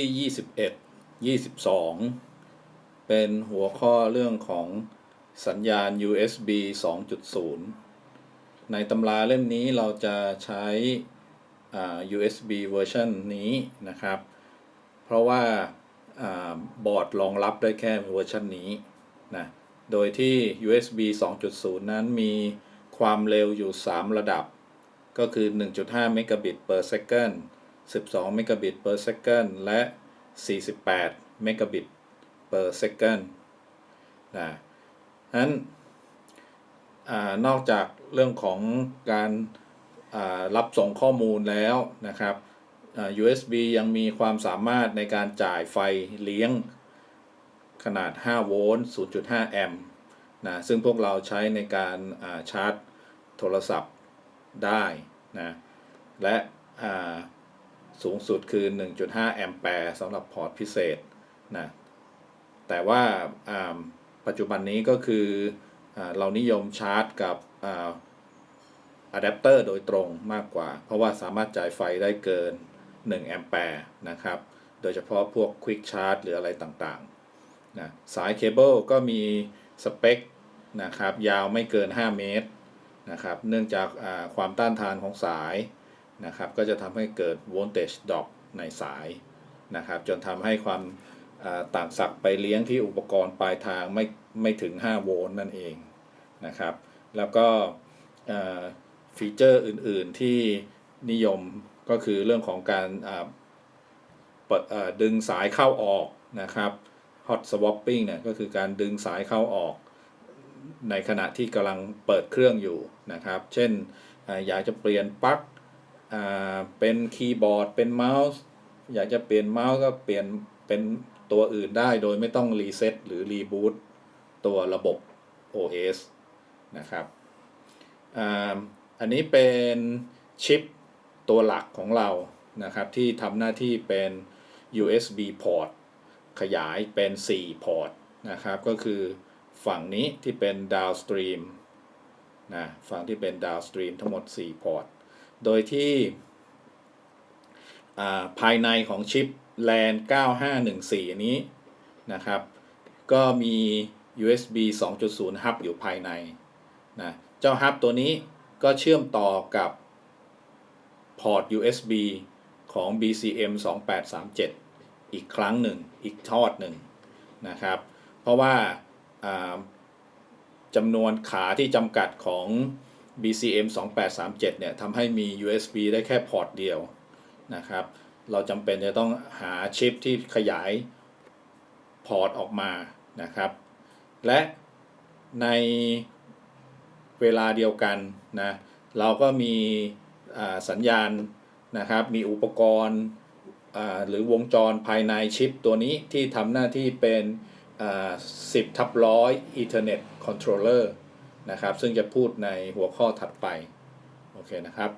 ที่ 21 22 เป็นหัวข้อเรื่องของสัญญาณ USB 2.0 ในตำราเล่มนี้เราจะใช้ USB เวอร์ชันนี้นะครับ เพราะว่าบอร์ดรองรับได้แค่เวอร์ชันนี้นะ โดยที่ USB 2.0 นั้นมีความเร็วอยู่ 3 ระดับ ก็คือ 1.5 Megabit per second 12 Megabit per second และ 48 Megabit per second นะนั้นอนอกจากเรื่องของการรับส่งข้อมูลแล้วนะครับ USB ยังมีความสามารถในการจ่ายไฟเลี้ยงขนาด 5 โวลต์ 0.5 แอมป์นะ ซึ่งพวกเราใช้ในการาชาร์จโทรศัพท์ได้นะ และ สูงสุดคือ 1.5 แอมแปร์สำหรับพอร์ตพิเศษนะแต่ว่าปัจจุบันนี้ก็คืออเรานิยมชาร์จกับอะแดปเตอร์โดยตรงมากกว่า เพราะว่าสามารถจ่ายไฟได้เกิน 1 แอมแปร์นะครับ โดยเฉพาะพวก Quick Charge หรืออะไรต่างๆนะสายเคเบิลก็มีสเปคนะครับยาวไม่เกิน 5 เมตรนะครับ เนื่องจากความต้านทานของสาย นะครับก็จะทำให้เกิด voltage drop ในสายนะครับจนทำให้ความต่างศักย์ไปเลี้ยงที่อุปกรณ์ปลายทางไม่ไม่ถึง 5 โวลต์นั่นเองนะครับแล้วก็ฟีเจอร์อื่นๆที่นิยมก็คือเรื่องของการดึงสายเข้าออกนะครับ hot swapping เนี่ยก็คือการดึงสายเข้าออกในขณะที่กำลังเปิดเครื่องอยู่นะครับ เช่นอยากจะเปลี่ยนปลั๊ก อ่าเป็นคีย์บอร์ดเป็นเมาส์ อยากจะเปลี่ยนเมาส์ก็เปลี่ยนเป็นตัวอื่นได้โดยไม่ต้องรีเซ็ตหรือรีบูตตัวระบบ OS นะครับอ,อันนี้เป็นชิปตัวหลักของเรานะครับ ที่ทำหน้าที่เป็น USB port ขยายเป็น 4 พอร์ตนะครับ ก็คือฝั่งนี้ที่เป็น downstream นะฝั่งที่เป็น downstream ทั้งหมด 4 พอร์ต โดยที่ภายในของชิป LAN 9514 นี้นะครับ ก็มี USB 2.0 hub อยู่ภายในนะเจ้าฮับตัวนี้ก็เชื่อมต่อกับพอร์ต USB ของ BCM 2837 อีกครั้งหนึ่ง อีกทอดหนึ่งนะครับ เพราะว่าจำนวนขาที่จำกัดของ BCM 2837เนี่ยทำให้มี USB ได้แค่พอร์ตเดียวนะครับ เราจำเป็นจะต้องหาชิปที่ขยายพอร์ตออกมานะครับ และในเวลาเดียวกันนะเราก็มีสัญญาณนะครับ มีอุปกรณ์หรือวงจรภายในชิปตัวนี้ที่ทำหน้าที่เป็น 10 ทับร้อย Ethernet Controller นะครับ ซึ่งจะพูดในหัวข้อถัดไป โอเคนะครับ